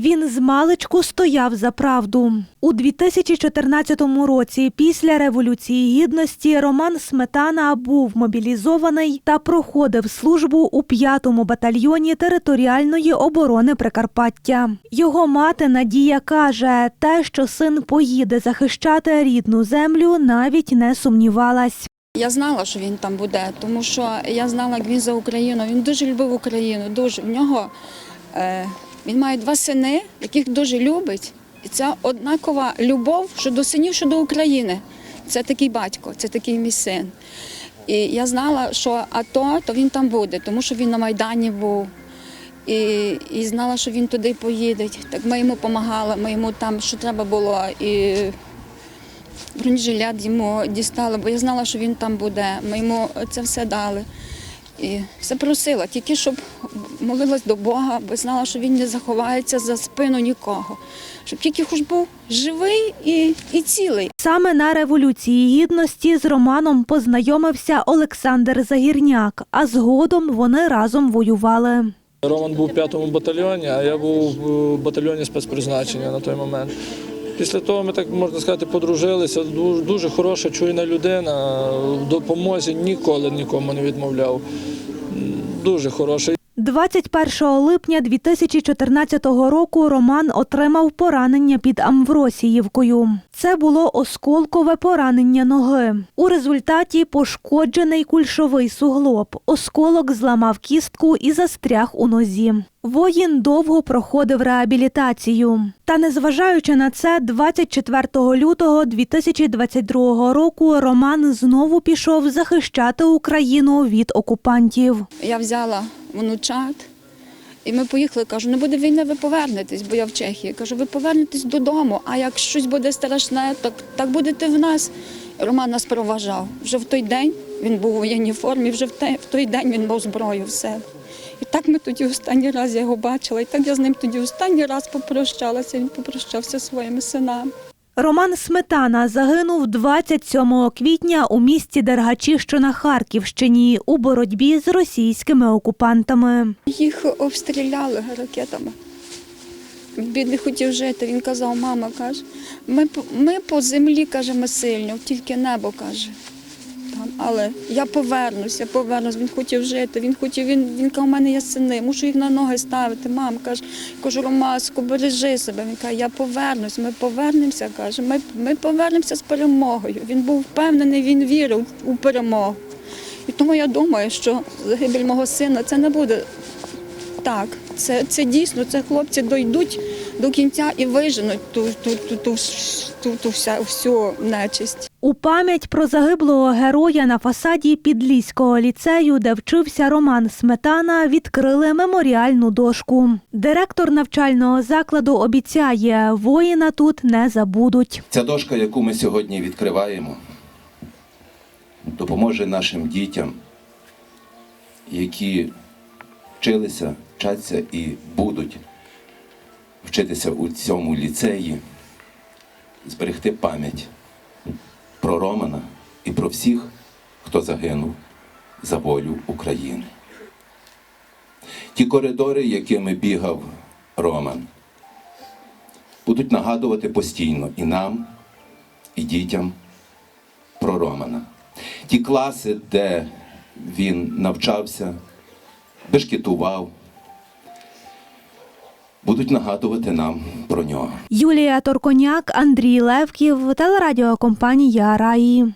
Він з маличку стояв за правду. У 2014 році, після Революції Гідності, Роман Сметана був мобілізований та проходив службу у 5-му батальйоні територіальної оборони Прикарпаття. Його мати Надія каже, те, що син поїде захищати рідну землю, навіть не сумнівалась. Я знала, що він там буде, тому що я знала, як він за Україну. Він дуже любив Україну. Дуже в нього е, він має два сини, яких дуже любить. І це однакова любов що до синів, що до України. Це такий батько, це такий мій син. І я знала, що АТО, то він там буде, тому що він на Майдані був. І, і знала, що він туди поїде. Так ми йому допомагали, ми йому там, що треба було, і бронежилет йому дістали, бо я знала, що він там буде. Ми йому це все дали. І все просила, тільки щоб молилась до Бога, бо знала, що він не заховається за спину нікого. Щоб тільки хоч був живий і, і цілий. Саме на Революції Гідності з Романом познайомився Олександр Загірняк, а згодом вони разом воювали. Роман був в п'ятому батальйоні, а я був в батальйоні спецпризначення на той момент. Після того ми так можна сказати, подружилися. Дуже, дуже хороша, чуйна людина. В допомозі ніколи нікому не відмовляв. Дуже хороша. 21 липня 2014 року Роман отримав поранення під Амвросіївкою. Це було осколкове поранення ноги. У результаті пошкоджений кульшовий суглоб. Осколок зламав кістку і застряг у нозі. Воїн довго проходив реабілітацію. Та незважаючи на це, 24 лютого 2022 року Роман знову пішов захищати Україну від окупантів. Я взяла внучат, і ми поїхали. Кажу, не буде війни, ви повернетесь, бо я в Чехії. Кажу, ви повернетесь додому, а як щось буде страшне, так, так будете в нас. Роман нас проважав. Вже в той день він був у воєнній формі, вже в, те, в той день він мав зброю в себе. І так ми тоді останній раз я його бачила, і так я з ним тоді останній раз попрощалася. Він попрощався зі своїми синами. Роман Сметана загинув 27 квітня у місті Дергачі, що на Харківщині, у боротьбі з російськими окупантами. Їх обстріляли ракетами. Він не хотів жити. Він казав, мама каже, ми, ми по землі каже, ми сильні, тільки небо каже. Там, але я повернусь, я повернусь. Він хотів жити. Він хотів, він, він каже, у мене є сини, мушу їх на ноги ставити. Мам каже, кажу, Ромаску, бережи себе. Він каже, я повернусь, ми повернемося. каже, ми, ми повернемося з перемогою. Він був впевнений, він вірив у перемогу. І тому я думаю, що загибель мого сина це не буде так. Це, це дійсно, це хлопці дійдуть до кінця і виженуть ту, ту, ту, ту, ту, ту вся, всю нечисть. У пам'ять про загиблого героя на фасаді Підліського ліцею, де вчився Роман Сметана, відкрили меморіальну дошку. Директор навчального закладу обіцяє, воїна тут не забудуть. Ця дошка, яку ми сьогодні відкриваємо, допоможе нашим дітям, які вчилися, вчаться і будуть вчитися у цьому ліцеї, зберегти пам'ять про Романа і про всіх, хто загинув за волю України. Ті коридори, якими бігав Роман, будуть нагадувати постійно і нам, і дітям про Романа. Ті класи, де він навчався, бешкетував, будуть нагадувати нам про нього. Юлія Торконяк, Андрій Левків, телерадіокомпанія Раї.